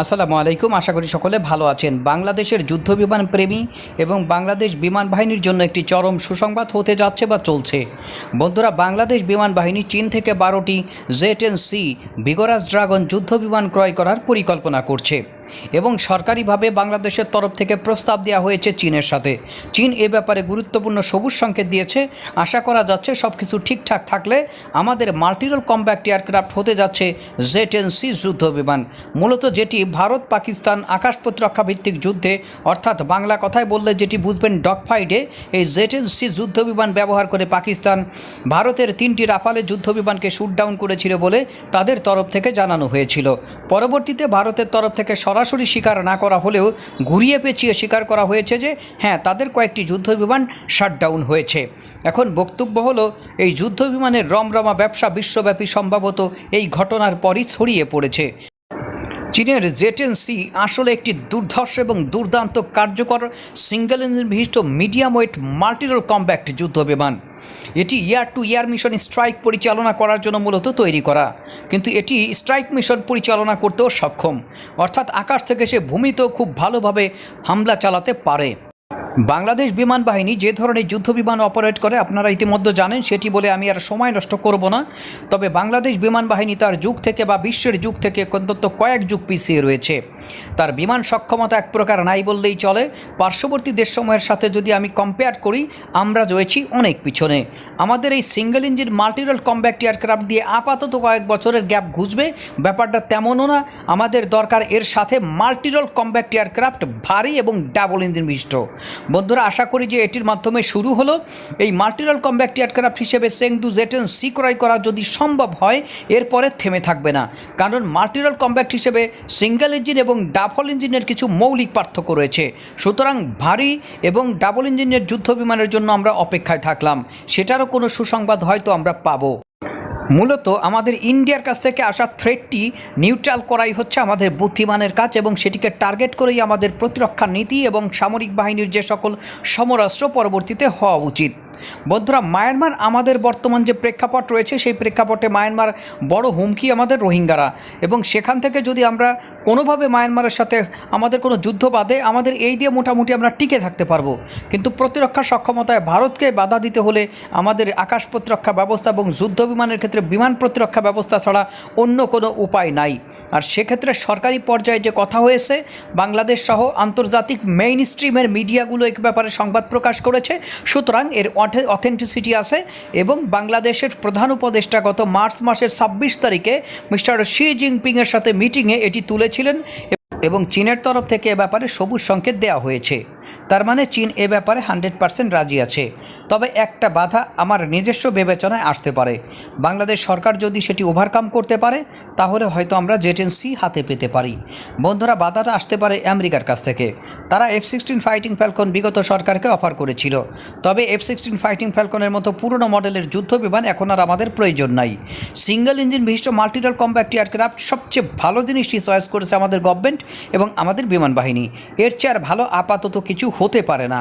আসসালামু আলাইকুম, আশা করি সকলে ভালো আছেন। বাংলাদেশের যুদ্ধ বিমান প্রেমী এবং বাংলাদেশ বিমান বাহিনীর জন্য একটি চরম সুসংবাদ হতে যাচ্ছে বা চলছে। বন্ধুরা, বাংলাদেশ বিমান বাহিনী চীন থেকে বারোটি jet N C vigorous dragon যুদ্ধ বিমান ক্রয় করার পরিকল্পনা করছে। এবং সরকারিভাবে বাংলাদেশের তরফ থেকে প্রস্তাব দেওয়া হয়েছে চীনের সাথে। চীন এ ব্যাপারে গুরুত্বপূর্ণ সবুজ সংকেত দিয়েছে। আশা করা যাচ্ছে সব কিছু ঠিকঠাক থাকলে আমাদের মাল্টিরোল কম্ব্যাক্ট এয়ারক্রাফট হতে যাচ্ছে জেট এন সি যুদ্ধ বিমান। মূলত যেটি ভারত, পাকিস্তান, আকাশ প্রতিরক্ষা ভিত্তিক যুদ্ধে, অর্থাৎ বাংলা কথায় বললে যেটি বুঝবেন ডগ ফাইটে এই জেট এন সি যুদ্ধ বিমান ব্যবহার করে পাকিস্তান ভারতের তিনটি রাফালে যুদ্ধ বিমানকে শুট ডাউন করেছিল বলে তাদের তরফ থেকে জানানো হয়েছিল। পরবর্তীতে ভারতের তরফ থেকে সরাসরি স্বীকার না করা হলেও ঘুরিয়ে পেঁচিয়ে স্বীকার করা হয়েছে যে হ্যাঁ তাদের কয়েকটি যুদ্ধ বিমান শাটডাউন হয়েছে। এখন বক্তব্য হলো, এই যুদ্ধ বিমানের রমরমা ব্যবসা বিশ্বব্যাপী সম্ভবত এই ঘটনার পরই ছড়িয়ে পড়েছে। চীনের জেটেন সি আসলে একটি দুর্ধর্ষ এবং দুর্দান্ত কার্যকর সিঙ্গেল ইঞ্জিন বিশিষ্ট মিডিয়াম ওয়েট মাল্টিরোল কম্প্যাক্ট যুদ্ধ বিমান। এটি air to air mission strike পরিচালনা করার জন্য মূলত তৈরি করা। কিন্তু এটি স্ট্রাইক মিশন পরিচালনা করতেও সক্ষম। অর্থাৎ আকাশ থেকে সে ভূমিতেও খুব ভালোভাবে হামলা চালাতে পারে। বাংলাদেশ বিমান বাহিনী যে ধরনের যুদ্ধ বিমান অপারেট করে, আপনারা ইতিমধ্যে জানেন, সেটি বলে আমি আর সময় নষ্ট করব না। তবে বাংলাদেশ বিমান বাহিনী তার যুগ থেকে বা বিশ্বের যুগ থেকে অন্তত কয়েক যুগ পিছিয়ে রয়েছে। তার বিমান সক্ষমতা এক প্রকার নাই বললেই চলে। পার্শ্ববর্তী দেশসমূহের সাথে যদি আমি কম্পেয়ার করি, আমরা রয়েছি অনেক পিছনে। আমাদের এই single engine multirole combat aircraft দিয়ে আপাতত কয়েক বছরের গ্যাপ ঘুষবে। ব্যাপারটা তেমনও না, আমাদের দরকার এর সাথে মাল্টিরোল কম্ব্যাক্ট এয়ারক্রাফট ভারী এবং ডাবল ইঞ্জিন বিশিষ্ট। বন্ধুরা, আশা করি যে এটির মাধ্যমে শুরু হলো। এই মাল্টিরোল কম্ব্যাক্ট এয়ারক্রাফট হিসেবে সেংডু জেটেন সি ক্রয় করা যদি সম্ভব হয় এরপরে থেমে থাকবে না। কারণ মাল্টিরোল কম্ব্যাক্ট হিসেবে সিঙ্গেল ইঞ্জিন এবং ডাবল ইঞ্জিনের কিছু মৌলিক পার্থক্য রয়েছে। সুতরাং ভারী এবং ডাবল ইঞ্জিনের যুদ্ধ বিমানের জন্য আমরা অপেক্ষায় থাকলাম। সেটারও কোনো সুসংবাদ হয়তো আমরা পাবো। মূলত আমাদের ইন্ডিয়ার কাছ থেকে আসা থ্রেটটি নিউট্রাল করাই হচ্ছে আমাদের বুদ্ধিমানের কাজ এবং সেটিকে টার্গেট করেই আমাদের প্রতিরক্ষা নীতি এবং সামরিক বাহিনীর যে সকল সমরাস্ত্র পরবর্তীতে হওয়া উচিত। বন্ধুরা, মায়ানমার আমাদের বর্তমান যে প্রেক্ষাপট রয়েছে, সেই প্রেক্ষাপটে মায়ানমার বড় হুমকি আমাদের রোহিঙ্গারা। এবং সেখান থেকে যদি আমরা কোনোভাবে মায়ানমারের সাথে আমাদের কোনো যুদ্ধ বাদে আমাদের এই দিয়ে মোটামুটি আমরা টিকে থাকতে পারব। কিন্তু প্রতিরক্ষা সক্ষমতায় ভারতকে বাধা দিতে হলে আমাদের আকাশ প্রতিরক্ষা ব্যবস্থা এবং যুদ্ধ বিমানের ক্ষেত্রে বিমান প্রতিরক্ষা ব্যবস্থা ছাড়া অন্য কোনো উপায় নাই। আর সেক্ষেত্রে সরকারি পর্যায়ে যে কথা হয়েছে, বাংলাদেশ সহ আন্তর্জাতিক মেইন স্ট্রিমের মিডিয়াগুলো এক ব্যাপারে সংবাদ প্রকাশ করেছে, সুতরাং এর অথেন্টিসিটি আছে এবং বাংলাদেশের প্রধান উপদেষ্টা গত মার্চ মাসের ছাব্বিশ তারিখে মিস্টার শি জিনপিংয়ের সাথে মিটিংয়ে এটি তুলেছিলেন এবং চীনের তরফ থেকে এ ব্যাপারে সবুজ সংকেত দেওয়া হয়েছে। তার মানে চীন এ ব্যাপারে হান্ড্রেড পার্সেন্ট রাজি আছে। তবে একটা বাধা আমার নিজস্ব বিবেচনায় আসতে পারে। বাংলাদেশ সরকার যদি সেটি ওভারকাম করতে পারে, তাহলে হয়তো আমরা জেটেন্সি হাতে পেতে পারি। বন্ধুরা, বাধাটা আসতে পারে আমেরিকার কাছ থেকে। তারা এফ সিক্সটিন ফাইটিং ফ্যালকন বিগত সরকারকে অফার করেছিল। তবে এফ সিক্সটিন ফাইটিং ফ্যালকনের মতো পুরনো মডেলের যুদ্ধ বিমান এখন আর আমাদের প্রয়োজন নাই। সিঙ্গেল ইঞ্জিন বিশিষ্ট মাল্টিটাল কম্প্যাক্ট এয়ারক্রাফট সবচেয়ে ভালো জিনিসটি চয়েস করেছে আমাদের গভর্নমেন্ট এবং আমাদের বিমান বাহিনী। এর চেয়ে আর ভালো আপাতত কিছু হতে পারে না।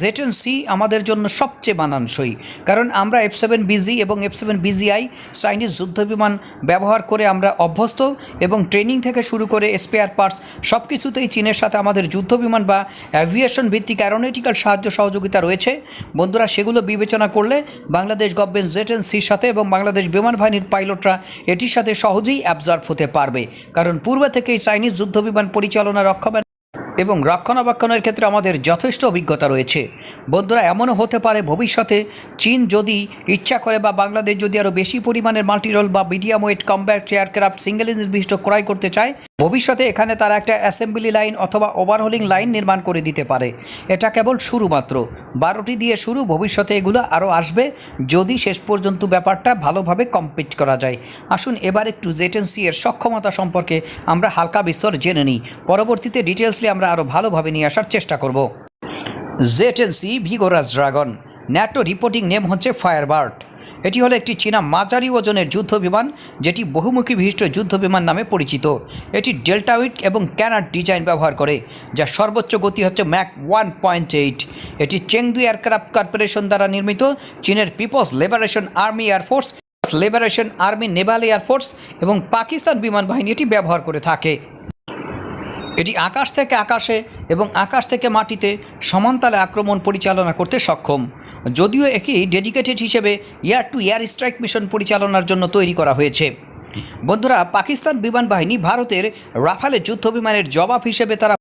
জেটেন সি আমাদের জন্য সবচেয়ে মানানসই। কারণ আমরা এফ সেভেন বিজি এবং এফ সেভেন বিজিআই চাইনিজ যুদ্ধ বিমান ব্যবহার করে আমরা অভ্যস্ত এবং ট্রেনিং থেকে শুরু করে স্পেয়ার পার্টস সব কিছুতেই চীনের সাথে আমাদের যুদ্ধ বিমান বা অ্যাভিয়েশন ভিত্তিক অ্যারোনটিক্যাল সাহায্য সহযোগিতা রয়েছে। বন্ধুরা, সেগুলো বিবেচনা করলে বাংলাদেশ গভর্নমেন্ট জেটেন সির সাথে এবং বাংলাদেশ বিমান বাহিনীর পাইলটরা এটির সাথে সহজেই অ্যাবজর্ভ হতে পারবে। কারণ পূর্বে থেকেই চাইনিজ যুদ্ধ বিমান পরিচালনা রক্ষাবেন এবং রক্ষণাবেক্ষণের ক্ষেত্রে আমাদের যথেষ্ট অভিজ্ঞতা রয়েছে। বন্ধুরা, এমনও হতে পারে ভবিষ্যতে চীন যদি ইচ্ছা করে বা বাংলাদেশ যদি আরও বেশি পরিমাণের মাল্টিরোল বা medium weight combat aircraft, single engine বিশিষ্ট ক্রয় করতে চায়, ভবিষ্যতে এখানে তারা একটা অ্যাসেম্বলি লাইন অথবা ওভারহোলিং লাইন নির্মাণ করে দিতে পারে। এটা কেবল শুরু মাত্র বারোটি দিয়ে শুরু, ভবিষ্যতে এগুলো আরও আসবে যদি শেষ পর্যন্ত ব্যাপারটা ভালোভাবে কমপ্লিট করা যায়। আসুন এবার একটু জেটেন্সি এর সক্ষমতা সম্পর্কে আমরা হালকা বিস্তর জেনে নিই। পরবর্তীতে ডিটেলসলি আমরা আরও ভালোভাবে নিয়ে আসার চেষ্টা করব। জেটেন্সি vigorous dragon. NATO reporting name হচ্ছে ফায়ারবার্ড। এটি হলো একটি চীনা মাঝারি ওজনের যুদ্ধ বিমান যেটি বহুমুখী বিশিষ্ট যুদ্ধ বিমান নামে পরিচিত। এটি ডেল্টাউইট এবং ক্যানার ডিজাইন ব্যবহার করে যার সর্বোচ্চ গতি হচ্ছে ম্যাক ওয়ান পয়েন্ট এইট। এটি চেংদু এয়ারক্রাফট কর্পোরেশন দ্বারা নির্মিত, চীনের people's liberation army air force liberation army naval air force এবং পাকিস্তান বিমান বাহিনী এটি ব্যবহার করে থাকে। এটি আকাশ থেকে আকাশে এবং আকাশ থেকে মাটিতে সমানতালে আক্রমণ পরিচালনা করতে সক্ষম। যদিও এটি ডেডিকেটেড হিসেবে air to air strike mission পরিচালনার জন্য তৈরি করা হয়েছে। বন্ধুরা, পাকিস্তান বিমান বাহিনী ভারতের রাফালে যুদ্ধ বিমানের জবাব হিসেবে তারা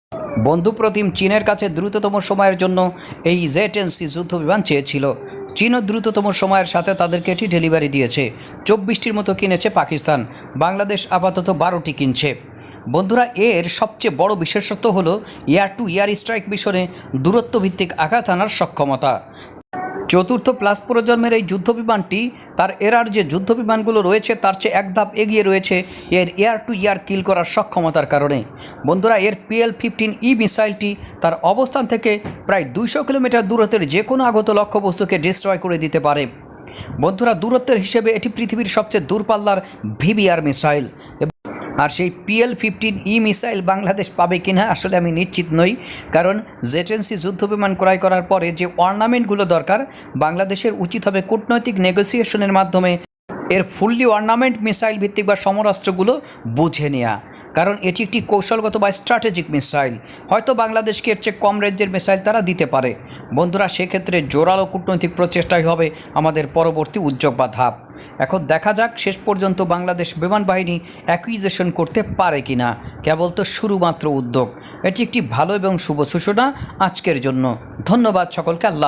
বন্ধুপ্রতিম চীনের কাছে দ্রুততম সময়ের জন্য এই জেটেন্সি যুদ্ধ বিমান চেয়েছিল। চীনও দ্রুততম সময়ের সাথে তাদেরকে এটি ডেলিভারি দিয়েছে। চব্বিশটির মতো কিনেছে পাকিস্তান। বাংলাদেশ আপাতত বারোটি কিনছে। বন্ধুরা, এর সবচেয়ে বড় বিশেষত্ব হল এয়ার টু এয়ার স্ট্রাইক মিশনে দূরত্বভিত্তিক আঘাত আনার সক্ষমতা। চতুর্থ প্লাস প্রজন্মের এই যুদ্ধ বিমানটি তার এরার যে যুদ্ধ বিমানগুলো রয়েছে, তার চেয়ে এক ধাপ এগিয়ে রয়েছে এর এয়ার টু এয়ার কিল করার সক্ষমতার কারণে। বন্ধুরা, এর পিএল ফিফটিন ই মিসাইলটি তার অবস্থান থেকে প্রায় দুইশো কিলোমিটার দূরত্বের যে কোনো আগত লক্ষ্যবস্তুকে ডিস্ট্রয় করে দিতে পারে। বন্ধুরা, দূরত্বের হিসেবে এটি পৃথিবীর সবচেয়ে দূরপাল্লার ভিবিআর মিসাইল। আর সেই PL fifteen E missile Bangladesh পাবে কিনা আসলে আমি নিশ্চিত নই। কারণ জেটেন্সি যুদ্ধ বিমান ক্রয় করার পরে যে অর্নামেন্টগুলো দরকার, বাংলাদেশের উচিত হবে কূটনৈতিক নেগোসিয়েশনের মাধ্যমে এর ফুললি অর্নামেন্ট মিসাইল ভিত্তিক বা সমরাষ্ট্রগুলো বুঝে নেওয়া কারণ এটি একটি কৌশলগত বা স্ট্র্যাটেজিক মিসাইল হয়তো বাংলাদেশকে এর চেয়ে কম রেঞ্জের মিসাইল তারা দিতে পারে। বন্ধুরা, সেক্ষেত্রে জোরালো কূটনৈতিক প্রচেষ্টাই হবে আমাদের পরবর্তী উদ্যোগ বা ধাপ। এখন দেখা যাক শেষ পর্যন্ত বাংলাদেশ বিমান বাহিনী অ্যাকুইজেশন করতে পারে কি না কেবল তো শুরুমাত্র উদ্যোগ। এটি একটি ভালো এবং শুভ সূচনা আজকের জন্য। ধন্যবাদ সকলকে, আল্লাহ